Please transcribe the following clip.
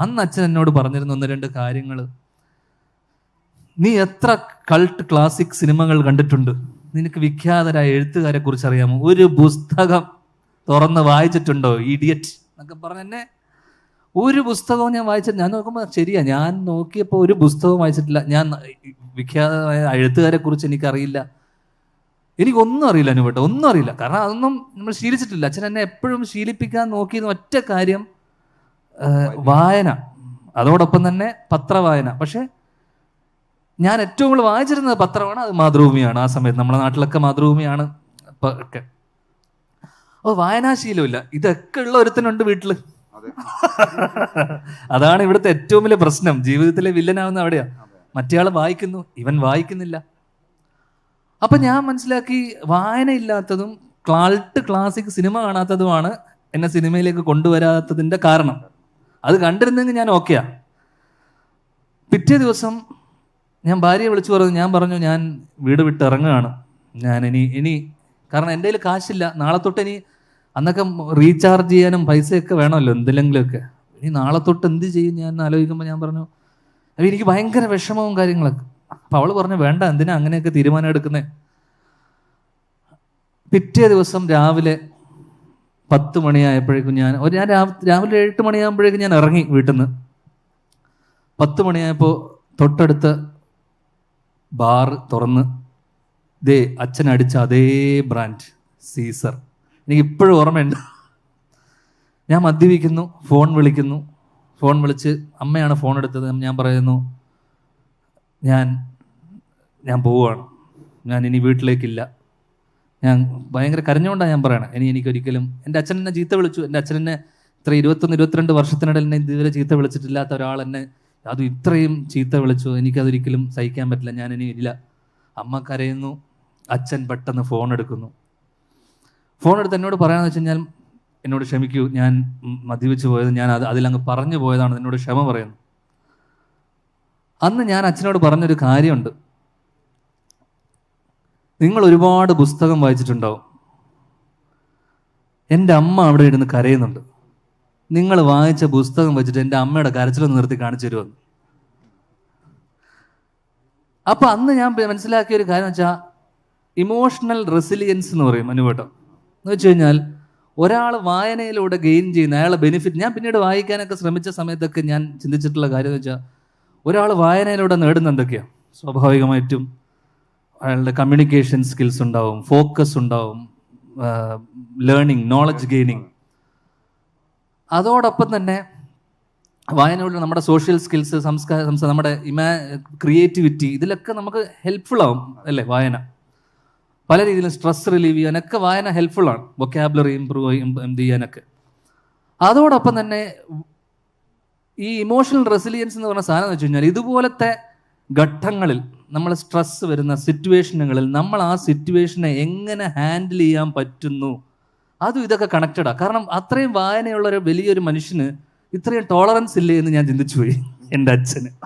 അന്ന് അച്ഛൻ എന്നോട് പറഞ്ഞിരുന്ന ഒന്ന് രണ്ട് കാര്യങ്ങൾ. നീ എത്ര കൾട്ട് ക്ലാസിക് സിനിമകൾ കണ്ടിട്ടുണ്ട്? നിനക്ക് വിഖ്യാതരായ എഴുത്തുകാരെ കുറിച്ച് അറിയാമോ? ഒരു പുസ്തകം തുറന്ന് വായിച്ചിട്ടുണ്ടോ ഇഡിയറ്റ് എന്നൊക്കെ പറഞ്ഞ എന്നെ ഒരു പുസ്തകവും ഞാൻ വായിച്ചിട്ട് ഞാൻ നോക്കുമ്പോൾ ശരിയാ ഞാൻ നോക്കിയപ്പോൾ ഒരു പുസ്തകവും വായിച്ചിട്ടില്ല. ഞാൻ വിഖ്യാതമായ എഴുത്തുകാരെ കുറിച്ച് എനിക്കറിയില്ല. എനിക്കൊന്നും അറിയില്ല അനുവേട്ടോ ഒന്നും അറിയില്ല. കാരണം അതൊന്നും നമ്മൾ ശീലിച്ചിട്ടില്ല. അച്ഛൻ എന്നെ എപ്പോഴും ശീലിപ്പിക്കാൻ നോക്കിയിരുന്ന ഒറ്റ കാര്യം വായന. അതോടൊപ്പം തന്നെ പത്രവായന. പക്ഷെ ഞാൻ ഏറ്റവും കൂടുതൽ വായിച്ചിരുന്നത് പത്രമാണ്. അത് മാതൃഭൂമിയാണ്. ആ സമയത്ത് നമ്മുടെ നാട്ടിലൊക്കെ മാതൃഭൂമിയാണ്. ഒക്കെ. ഓ വായനാശീലമില്ല. ഇതൊക്കെ ഉള്ള ഒരുത്തനുണ്ട് വീട്ടിൽ. അതെ. അതാണ് ഇവിടുത്തെ ഏറ്റവും വലിയ പ്രശ്നം. ജീവിതത്തിലെ വില്ലനാവുന്ന അവിടെയാ. മറ്റേയാൾ വായിക്കുന്നു. ഇവൻ വായിക്കുന്നില്ല. അപ്പൊ ഞാൻ മനസ്സിലാക്കി വായനയില്ലാത്തതും ക്ലാൾട്ട് ക്ലാസിക് സിനിമ കാണാത്തതുമാണ് എന്നെ സിനിമയിലേക്ക് കൊണ്ടുവരാത്തതിന്റെ കാരണം. അത് കണ്ടിരുന്നെങ്കിൽ ഞാൻ ഓക്കെയാ പിറ്റേ ദിവസം ഞാൻ ഭാര്യയെ വിളിച്ചു പറഞ്ഞു ഞാൻ പറഞ്ഞു ഞാൻ വീട് വിട്ട് ഇറങ്ങുകയാണ്. ഞാൻ ഇനി ഇനി കാരണം എന്റെ കയ്യിൽ കാശില്ല. നാളെ തൊട്ട് ഇനി അന്നൊക്കെ റീചാർജ് ചെയ്യാനും പൈസയൊക്കെ വേണമല്ലോ എന്തെങ്കിലുമൊക്കെ ഇനി നാളെ തൊട്ട് എന്ത് ചെയ്യും ഞാൻ ആലോചിക്കുമ്പോൾ ഞാൻ പറഞ്ഞു അപ്പം എനിക്ക് ഭയങ്കര വിഷമവും കാര്യങ്ങളൊക്കെ. അപ്പോൾ അവൾ പറഞ്ഞു വേണ്ട എന്തിനാ അങ്ങനെയൊക്കെ തീരുമാനം എടുക്കുന്നത് പിറ്റേ ദിവസം രാവിലെ പത്ത് മണിയായപ്പോഴേക്കും ഞാൻ ഒരു ഞാൻ രാവ്- രാവിലെ എട്ട് മണിയാകുമ്പോഴേക്കും ഞാൻ ഇറങ്ങി വീട്ടിൽ നിന്ന് പത്ത് മണിയായപ്പോൾ തൊട്ടടുത്ത് ബാറ് തുറന്ന് ദേ അച്ഛൻ അടിച്ച അതേ ബ്രാൻഡ് സീസർ. എനിക്ക് ഇപ്പോഴും ഓർമ്മയുണ്ട്. ഞാൻ മദ്യപിക്കുന്നു ഫോൺ വിളിക്കുന്നു. ഫോൺ വിളിച്ച് അമ്മയാണ് ഫോൺ എടുത്തത്. ഞാൻ പറയുന്നു ഞാൻ ഞാൻ പോവുകയാണ്. ഞാൻ ഇനി വീട്ടിലേക്കില്ല. ഞാൻ ഭയങ്കര കരഞ്ഞുകൊണ്ടാണ് ഞാൻ പറയണത് ഇനി എനിക്കൊരിക്കലും എന്റെ അച്ഛൻ എന്നെ ചീത്ത വിളിച്ചു. എന്റെ അച്ഛൻ എന്നെ ഇത്ര ഇരുപത്തൊന്ന് ഇരുപത്തിരണ്ട് വർഷത്തിനിടയിൽ എന്നെ ഇതുവരെ ചീത്ത വിളിച്ചിട്ടില്ലാത്ത ഒരാൾ എന്നെ അത് ഇത്രയും ചീത്ത വിളിച്ചു. എനിക്കതൊരിക്കലും സഹിക്കാൻ പറ്റില്ല. ഞാൻ ഇനി ഇല്ല. അമ്മ കരയുന്നു. അച്ഛൻ പെട്ടെന്ന് ഫോൺ എടുക്കുന്നു. ഫോൺ എടുത്ത് എന്നോട് പറയാന്ന് വെച്ച് കഴിഞ്ഞാൽ എന്നോട് ക്ഷമിക്കൂ. ഞാൻ മദ്യപിച്ച് പോയത് ഞാൻ അത് അതിലങ്ങ് പറഞ്ഞു പോയതാണ് എന്നോട് ക്ഷമ പറയുന്നു. അന്ന് ഞാൻ അച്ഛനോട് പറഞ്ഞൊരു കാര്യമുണ്ട്. നിങ്ങൾ ഒരുപാട് പുസ്തകം വായിച്ചിട്ടുണ്ടാവും. എന്റെ അമ്മ അവിടെ ഇരുന്ന് കരയുന്നുണ്ട്. നിങ്ങൾ വായിച്ച പുസ്തകം വെച്ചിട്ട് എന്റെ അമ്മയുടെ കരച്ചിലൊന്ന് നിർത്തി കാണിച്ചു തരുമെന്ന് അപ്പൊ അന്ന് ഞാൻ മനസ്സിലാക്കിയ ഒരു കാര്യം വെച്ചാൽ ഇമോഷണൽ റെസിലിയൻസ് എന്ന് പറയും അനുവേട്ടം എന്ന് വെച്ച് കഴിഞ്ഞാൽ ഒരാൾ വായനയിലൂടെ ഗെയിൻ ചെയ്യുന്ന അയാളെ ബെനിഫിറ്റ് ഞാൻ പിന്നീട് വായിക്കാനൊക്കെ ശ്രമിച്ച സമയത്തൊക്കെ ഞാൻ ചിന്തിച്ചിട്ടുള്ള കാര്യം എന്ന് വെച്ചാൽ ഒരാൾ വായനയിലൂടെ നേടുന്ന എന്തൊക്കെയാണ് സ്വാഭാവികമായിട്ടും അയാളുടെ കമ്മ്യൂണിക്കേഷൻ സ്കിൽസ് ഉണ്ടാവും ഫോക്കസ് ഉണ്ടാവും ലേണിംഗ് നോളജ് ഗെയിനിങ് അതോടൊപ്പം തന്നെ വായനയോട് നമ്മുടെ സോഷ്യൽ സ്കിൽസ് സംസ്കാര സംസ്കാരം നമ്മുടെ ഇമാ ക്രിയേറ്റിവിറ്റി ഇതിലൊക്കെ നമുക്ക് ഹെൽപ്ഫുൾ ആവും അല്ലേ വായന? പല രീതിയിലും സ്ട്രെസ് റിലീവ് ചെയ്യാനൊക്കെ വായന ഹെൽപ്ഫുൾ ആണ്. വൊക്കാബുലറി ഇമ്പ്രൂവ് എന്ത് ചെയ്യാനൊക്കെ. അതോടൊപ്പം തന്നെ ഈ ഇമോഷണൽ റെസിലിയൻസ് എന്ന് പറഞ്ഞ സാധനം എന്ന് വെച്ച് കഴിഞ്ഞാൽ ഇതുപോലത്തെ ഘട്ടങ്ങളിൽ നമ്മൾ സ്ട്രെസ് വരുന്ന സിറ്റുവേഷനുകളിൽ നമ്മൾ ആ സിറ്റുവേഷനെ എങ്ങനെ ഹാൻഡിൽ ചെയ്യാൻ പറ്റുന്നു? അതും ഇതൊക്കെ കണക്റ്റഡാണ് കാരണം അത്രയും വായനയുള്ള ഒരു വലിയൊരു മനുഷ്യന് ഇത്രയും ടോളറൻസ് ഇല്ലേ എന്ന് ഞാൻ ചിന്തിച്ചു പോയി. എന്റെ അച്ഛന്.